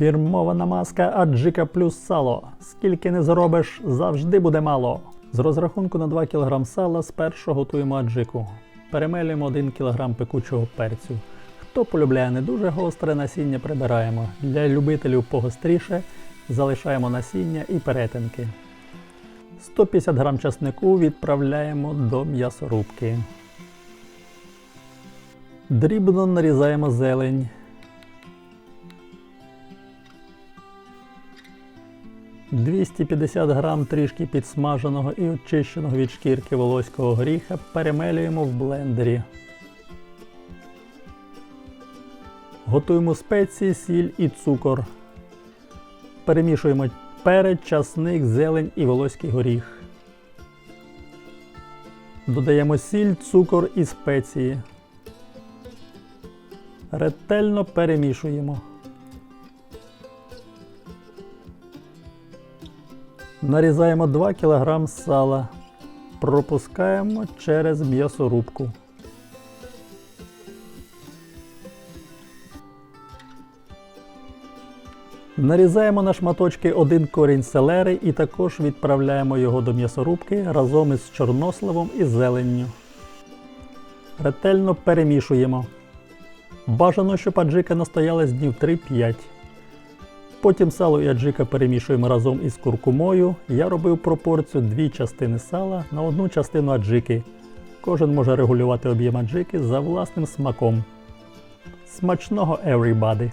Фірмована маска аджика плюс сало. Скільки не зробиш, завжди буде мало. З розрахунку на 2 кг сала спершу готуємо аджику. Перемелюємо 1 кг пекучого перцю. Хто полюбляє не дуже гостре насіння, прибираємо. Для любителів погостріше залишаємо насіння і перетинки. 150 г часнику відправляємо до м'ясорубки. Дрібно нарізаємо зелень. «250 грам трішки підсмаженого і очищеного від шкірки волоського горіха перемелюємо в блендері. Готуємо спеції, сіль і цукор. Перемішуємо перець, часник, зелень і волоський горіх. Додаємо сіль, цукор і спеції. Ретельно перемішуємо. Нарізаємо 2 кг сала. Пропускаємо через м'ясорубку. Нарізаємо на шматочки один корінь селери і також відправляємо його до м'ясорубки разом із чорносливом і зеленню. Ретельно перемішуємо. Бажано, щоб аджика настоялась днів 3-5. Потім сало і аджика перемішуємо разом із куркумою. Я робив пропорцію дві частини сала на одну частину аджики. Кожен може регулювати об'єм аджики за власним смаком. Смачного everybody!